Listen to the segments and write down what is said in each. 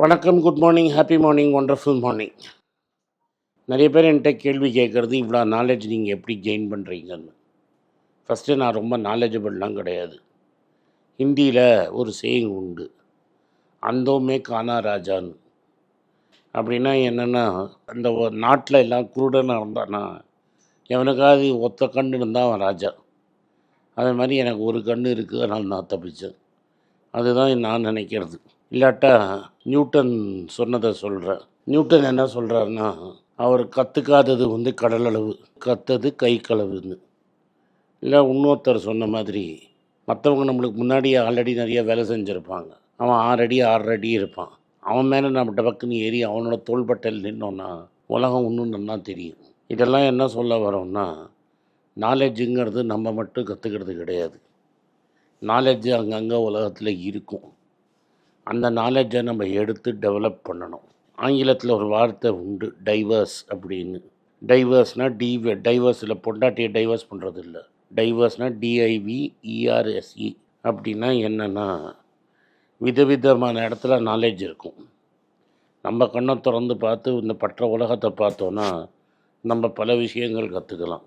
வணக்கம் good morning happy morning wonderful morning நிறைய பேர் என்கிட்ட கேள்வி கேட்குறது இவ்வளோ நாலேஜ் நீங்கள் எப்படி கெயின் பண்ணுறீங்கன்னு ஃபஸ்ட்டு நான் ரொம்ப நாலேஜபிள்லாம் கிடையாது. ஹிந்தியில் ஒரு சேயிங் உண்டு. அந்தோமே கானா ராஜான்னு. அப்படின்னா என்னென்னா அந்த நாட்டில் எல்லாம் குருடனாக இருந்தானா எவனுக்காவது ஒத்த கண்ணு இருந்தால் அவன் ராஜா. அதே மாதிரி எனக்கு ஒரு கண்ணு இருக்குது அதனால் நான் தப்பித்தேன் அதுதான் நான் நினைக்கிறது. இல்லாட்டா நியூட்டன் சொன்னதை சொல்கிறேன் நியூட்டன் என்ன சொல்கிறாருன்னா அவர் கற்றுக்காதது வந்து கடலளவு கத்தது கை களவுன்னு இல்லை இன்னொருத்தர் சொன்ன மாதிரி மற்றவங்க நம்மளுக்கு முன்னாடி ஆல்ரெடி நிறைய வேலை செஞ்சுருப்பாங்க. அவன் ஆறு அடி அடி இருப்பான். அவன் மேலே நம்ம டபக்குன்னு ஏறி அவனோட தோள்பட்டையில் நின்னோன்னா உலகம் இன்னும் நல்லா தெரியும். இதெல்லாம் என்ன சொல்ல வரோம்னா நாலேஜுங்கிறது நம்ம மட்டும் கற்றுக்கிறது கிடையாது. நாலேஜ் அங்கங்கே உலகத்தில் இருக்கும். அந்த நாலேஜை நம்ம எடுத்து டெவலப் பண்ணணும். ஆங்கிலத்தில் ஒரு வார்த்தை உண்டு டைவர்ஸ் அப்படின்னு. டைவர்ஸ்னால் டி டைவர்ஸில் பொண்டாட்டியை டைவர்ஸ் பண்ணுறது இல்லை டைவர்ஸ்னால் டிஐவி இஆர்எஸ்இ அப்படின்னா என்னென்னா விதவிதமான இடத்துல நாலேஜ் இருக்கும். நம்ம கண்ணை திறந்து பார்த்து இந்த பற்ற உலகத்தை பார்த்தோன்னா நம்ம பல விஷயங்கள் கற்றுக்கலாம்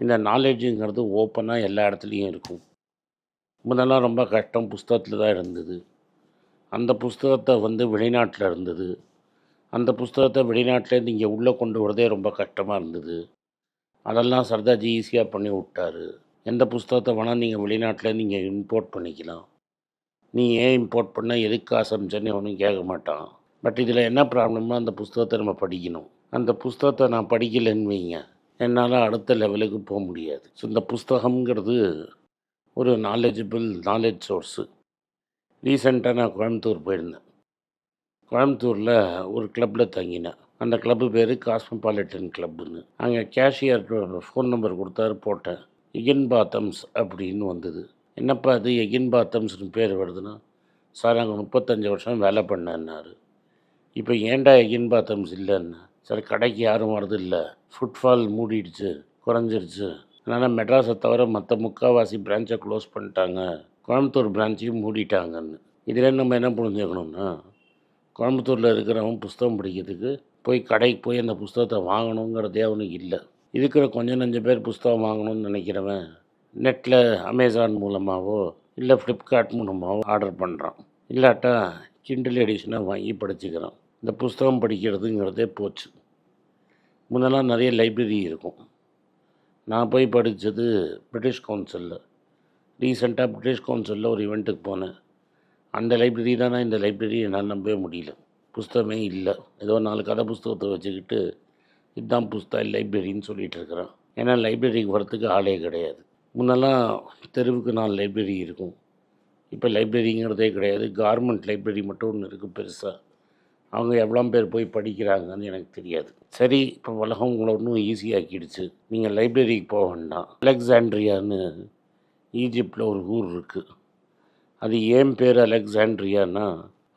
இந்த நாலேஜுங்கிறது ஓப்பனாக எல்லா இடத்துலையும் இருக்கும். முதல்லாம் ரொம்ப கஷ்டம் புஸ்தகத்தில் தான் இருந்தது. அந்த புஸ்தகத்தை வந்து வெளிநாட்டில் இருந்தது. அந்த புஸ்தகத்தை வெளிநாட்டிலேருந்து இங்கே உள்ளே கொண்டு வரதே ரொம்ப கஷ்டமாக இருந்தது. அதெல்லாம் சர்தார்ஜி ஈஸியாக பண்ணி விட்டாரு. எந்த புஸ்தகத்தை வேணால் நீங்கள் வெளிநாட்டிலேருந்து இங்கே இம்போர்ட் பண்ணிக்கலாம். நீ ஏன் இம்போர்ட் பண்ண? எதுக்கு ஆசமிச்சேன்னு ஒன்றும் கேட்க மாட்டான். பட் இதில் என்ன ப்ராப்ளம்னா அந்த புஸ்தகத்தை நம்ம படிக்கணும். அந்த புஸ்தகத்தை நான் படிக்கலைன்னு வைங்க. என்னால் அடுத்த லெவலுக்கு போக முடியாது. ஸோ இந்த புஸ்தகங்கிறது ஒரு நாலேஜபிள் நாலேஜ் சோர்ஸு ரீசெண்டாக நான் கோயம்புத்தூர் போயிருந்தேன். கோயம்புத்தூரில் ஒரு கிளப்பில் தங்கினேன். அந்த கிளப்பு பேர் காஸ்மோபாலிட்டன் கிளப்புன்னு அங்கே கேஷியர் ஃபோன் நம்பர் கொடுத்தாரு போட்டேன். எகின் பாத்தம்ஸ் அப்படின்னு வந்தது. என்னப்பா அது எகின் பாத்தம்ஸ்னு பேர் வருதுன்னா சார் அங்கே முப்பத்தஞ்சு வருஷம் வேலை பண்ணேன்னாரு. இப்போ ஏன்டா எகின் பாத்தம்ஸ் இல்லைன்னா? சார் கடைக்கு யாரும் வரது இல்லை. ஃபுட்ஃபால் மூடிடுச்சு குறைஞ்சிருச்சு. அதனால் மெட்ராஸை தவிர மற்ற முக்கால்வாசி பிரான்ச்சை க்ளோஸ் பண்ணிட்டாங்க. கோயம்புத்தூர் பிரான்ச்சையும் மூடிட்டாங்கன்னு. இதில் நம்ம என்ன புரிஞ்சுக்கணும்னா கோயம்புத்தூரில் இருக்கிறவன் புஸ்தகம் படிக்கிறதுக்கு போய் கடைக்கு போய் அந்த புஸ்தகத்தை வாங்கணுங்கிறதே அவனுக்கு இல்லை. இருக்கிற கொஞ்சம் நஞ்ச பேர் புஸ்தகம் வாங்கணும்னு நினைக்கிறவன் நெட்டில் அமேசான் மூலமாகவோ இல்லை ஃப்ளிப்கார்ட் மூலமாகவோ ஆர்டர் பண்ணுறான் இல்லாட்டா கிண்டில் எடிஷனாக வாங்கி படிச்சுக்கிறான். இந்த புஸ்தகம் படிக்கிறதுங்கிறதே போச்சு. முன்னெல்லாம் நிறைய லைப்ரரி இருக்கும். நான் போய் படித்தது பிரிட்டிஷ் கவுன்சிலில். ரீசெண்டாக பிரிட்டிஷ் கவுன்சிலில் ஒரு இவெண்ட்டுக்கு போனேன். அந்த லைப்ரரி தானே இந்த லைப்ரரி என்னால் நம்பவே முடியல. புஸ்தகமே இல்லை. ஏதோ நாலு கதை புஸ்தகத்தை வச்சுக்கிட்டு இதுதான் புஸ்தக லைப்ரரின்னு சொல்லிகிட்டு இருக்கிறான். ஏன்னா லைப்ரரிக்கு வரத்துக்கு ஆளே கிடையாது. முன்னெல்லாம் தெருவுக்கு நாலு லைப்ரரி இருக்கும். இப்போ லைப்ரரிங்கிறதே கிடையாது. கார்மெண்ட் லைப்ரரி மட்டும் ஒன்று இருக்குது பெருசாக அவங்க எவ்வளோ பேர் போய் படிக்கிறாங்கன்னு எனக்கு தெரியாது. சரி இப்போ உலகம் உங்களை ஒன்றும் ஈஸியாக்கிடுச்சு நீங்கள் லைப்ரரிக்கு போக வேண்டாம். அலெக்சாண்ட்ரியான்னு ஈஜிப்டில் ஒரு ஊர் இருக்குது அது ஏன் பேர் அலெக்சாண்ட்ரியானா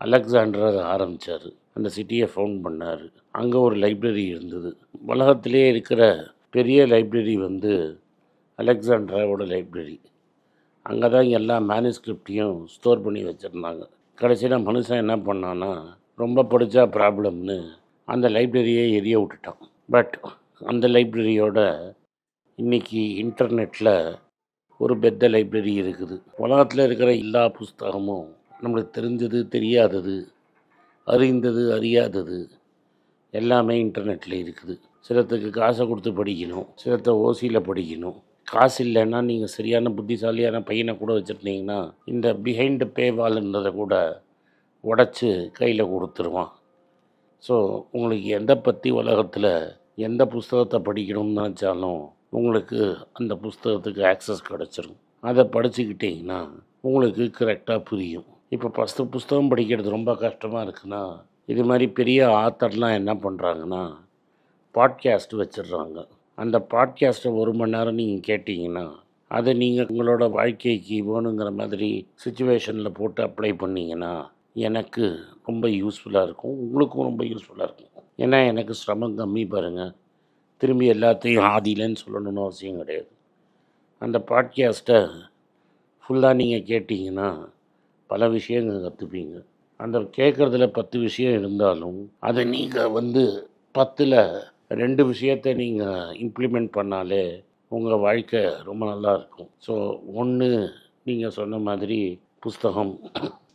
அலெக்சாண்டர் அதை ஆரம்பித்தார் அந்த சிட்டியை ஃபவுண்ட் பண்ணார். அங்கே ஒரு லைப்ரரி இருந்தது. உலகத்திலே இருக்கிற பெரிய லைப்ரரி வந்து அலெக்சாண்ட்ராவோட லைப்ரரி. அங்கே தான் எல்லா மேனுஸ்கிரிப்டையும் ஸ்டோர் பண்ணி வச்சுருந்தாங்க. கடைசியில் மனுஷன் என்ன பண்ணான்னா ரொம்ப படித்தா ப்ராப்ளம்னு அந்த லைப்ரரியே எரிய விட்டுட்டான். பட் அந்த லைப்ரரியோட இன்றைக்கி இன்டர்நெட்டில் ஒரு பெத்த லைப்ரரி இருக்குது. உலகத்தில் இருக்கிற எல்லா புஸ்தகமும் நம்மளுக்கு தெரிஞ்சது தெரியாதது அறிந்தது அறியாதது எல்லாமே இன்டர்நெட்டில் இருக்குது. சிலத்துக்கு காசை கொடுத்து படிக்கணும் சிலத்தை ஓசியில் படிக்கணும். காசு இல்லைன்னா நீங்கள் சரியான புத்திசாலியான பையனை கூட வச்சுருந்தீங்கன்னா இந்த பிஹைண்ட் பேவால்ன்றதை கூட உடச்சி கையில் கொடுத்துருவான். ஸோ உங்களுக்கு எந்த பற்றி உலகத்தில் எந்த புஸ்தகத்தை படிக்கணும்னு நினச்சாலும் உங்களுக்கு அந்த புஸ்தகத்துக்கு ஆக்சஸ் கிடச்சிரும். அதை படிச்சுக்கிட்டிங்கன்னா உங்களுக்கு கரெக்டாக புரியும். இப்போ ஃபஸ்ட்டு புஸ்தகம் படிக்கிறது ரொம்ப கஷ்டமாக இருக்குன்னா இது மாதிரி பெரிய ஆத்தர்லாம் என்ன பண்ணுறாங்கன்னா பாட்காஸ்ட் வச்சிடுறாங்க. அந்த பாட்காஸ்ட்டை ஒரு மணி நேரம் நீங்கள் கேட்டிங்கன்னா அதை நீங்கள் உங்களோட வாழ்க்கைக்கு வேணுங்கிற மாதிரி சுச்சுவேஷனில் போட்டு அப்ளை பண்ணிங்கன்னா எனக்கு ரொம்ப யூஸ்ஃபுல்லாக இருக்கும். உங்களுக்கும் ரொம்ப யூஸ்ஃபுல்லாக இருக்கும். ஏன்னா எனக்கு சிரமம் கம்மி பாருங்கள் திரும்பி எல்லாத்தையும் ஆதியிலன்னு சொல்லணும்னு அவசியம் கிடையாது. அந்த பாட்காஸ்ட்டை ஃபுல்லாக நீங்கள் கேட்டிங்கன்னா பல விஷயங்கள் கற்றுப்பீங்க அந்த கேட்குறதுல பத்து விஷயம் இருந்தாலும் அதை நீங்கள் வந்து பத்தில் ரெண்டு விஷயத்தை நீங்கள் இம்ப்ளிமெண்ட் பண்ணாலே உங்கள் வாழ்க்கை ரொம்ப நல்லா இருக்கும். ஸோ ஒன்று நீங்கள் சொன்ன மாதிரி புஸ்தகம்.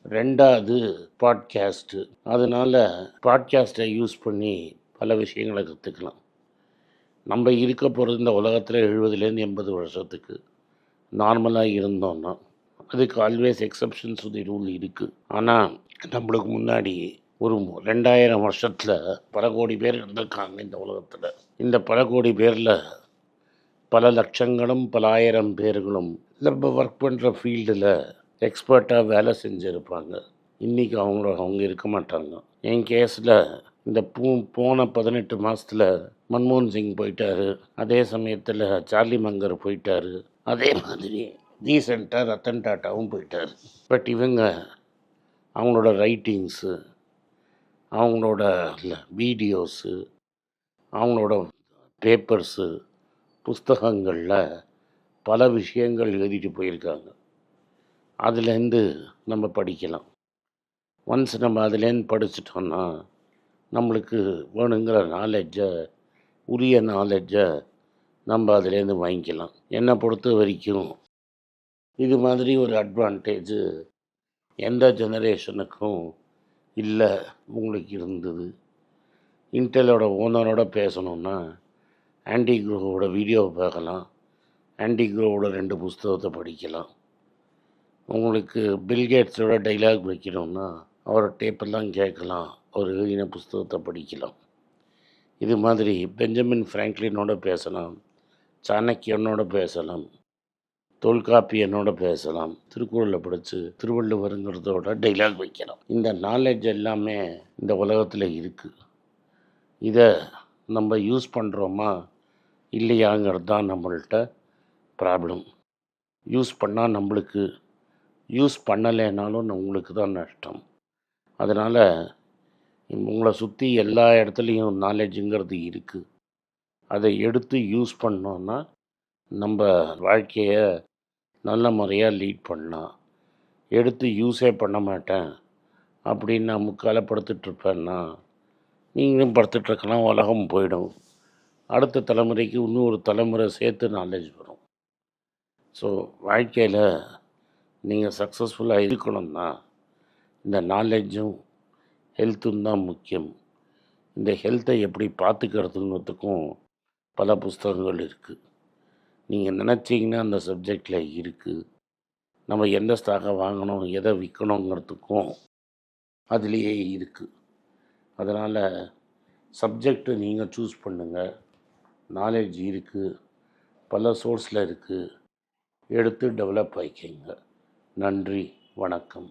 ரெண்டாவது பாட்காஸ்ட்டு அதனால் பாட்காஸ்ட்டை யூஸ் பண்ணி பல விஷயங்களை கற்றுக்கலாம் நம்ம இருக்க போகிறது இந்த உலகத்தில் எழுபதுலேருந்து எண்பது வருஷத்துக்கு. நார்மலாக இருந்தோம்னா அதுக்கு ஆல்வேஸ் எக்ஸப்ஷன்ஸ் தி ரூல் இருக்குது ஆனால் நம்மளுக்கு முன்னாடி ஒரு ரெண்டாயிரம் வருஷத்தில் பல கோடி பேர் இருந்திருக்காங்க இந்த உலகத்தில். இந்த பல கோடி பேரில் பல லட்சங்களும் பல ஆயிரம் பேர்களும் நம்ம ஒர்க் பண்ணுற ஃபீல்டில் எக்ஸ்பர்ட்டாக வேலை செஞ்சுருப்பாங்க. இன்றைக்கி அவங்கள அவங்க இருக்க மாட்டாங்க. என் கேஸில் இந்த பூ போன பதினெட்டு மாதத்தில் மன்மோகன் சிங் போயிட்டாரு. அதே சமயத்தில் சார்லி மங்கர் போயிட்டாரு. அதே மாதிரி ரீசெண்டாக ரத்தன் டாட்டாவும் போயிட்டார். பட் இவங்க அவங்களோட ரைட்டிங்ஸு அவங்களோட வீடியோஸு அவங்களோட பேப்பர்ஸு புஸ்தகங்களில் பல விஷயங்கள் எழுதிட்டு போயிருக்காங்க. அதுலேருந்து நம்ம படிக்கலாம். ஒன்ஸ் நம்ம அதுலேருந்து படிச்சிட்டோன்னா நம்மளுக்கு வேணுங்கிற நாலெட்ஜை உரிய நாலெட்ஜை நம்ம அதுலேருந்து வாங்கிக்கலாம். என்னை பொறுத்த வரைக்கும் இது மாதிரி ஒரு அட்வான்டேஜு எந்த ஜெனரேஷனுக்கும் இல்லை உங்களுக்கு இருந்தது. இன்டெலோட ஓனரோட பேசணுன்னா ஆன்டி குரோவோட வீடியோவை பார்க்கலாம். ஆன்டி குரோவோட ரெண்டு புஸ்தகத்தை படிக்கலாம். உங்களுக்கு பில்கேட்ஸோட டைலாக் வைக்கணும்னா அவரோட டேப்பெல்லாம் கேட்கலாம். ஒரு எழுதின புஸ்தகத்தை படிக்கலாம். இது மாதிரி பெஞ்சமின் ஃப்ராங்க்லினோட பேசலாம் சாணக்கியனோட பேசலாம் தொல்காப்பியனோட பேசலாம் திருக்குறளை படித்து திருவள்ளுவருங்கிறதோட டைலாக் வைக்கலாம். இந்த நாலேஜ் எல்லாமே இந்த உலகத்தில் இருக்குது இதை நம்ம யூஸ் பண்ணுறோமா இல்லையாங்கிறது தான் நம்மள்கிட்ட ப்ராப்ளம் யூஸ் பண்ணால் நம்மளுக்கு யூஸ் பண்ணலைனாலும் நம்மளுக்கு தான் நஷ்டம். அதனால் உங்களை சுற்றி எல்லா இடத்துலையும் நாலேஜுங்கிறது இருக்குது அதை எடுத்து யூஸ் பண்ணோன்னா நம்ம வாழ்க்கையை நல்ல முறையாக லீட் பண்ணலாம். எடுத்து யூஸே பண்ண மாட்டேன். அப்படின்னு நான் முக்கால படுத்துட்ருப்பேன்னா நீங்களும் படுத்துட்ருக்கலாம் உலகம் போயிடும். அடுத்த தலைமுறைக்கு இன்னும் ஒரு தலைமுறை சேர்த்து நாலேஜ் வரும். ஸோ வாழ்க்கையில் நீங்கள் சக்ஸஸ்ஃபுல்லாக இருக்கணும்னா இந்த நாலேஜும் ஹெல்த்தும் தான் முக்கியம். இந்த ஹெல்த்தை எப்படி பார்த்துக்கிறதுங்கிறதுக்கும் பல புஸ்தகங்கள் இருக்குது நீங்கள் நினச்சிங்கன்னா அந்த சப்ஜெக்டில் இருக்குது நம்ம எந்த ஸ்டாக்கை வாங்கணும் எதை விற்கணுங்கிறதுக்கும் அதுலேயே இருக்குது அதனால் சப்ஜெக்டை நீங்கள் சூஸ் பண்ணுங்கள் நாலேஜ் இருக்குது பல சோர்ஸில் இருக்குது எடுத்து டெவலப் ஆகிக்கங்க நன்றி வணக்கம்.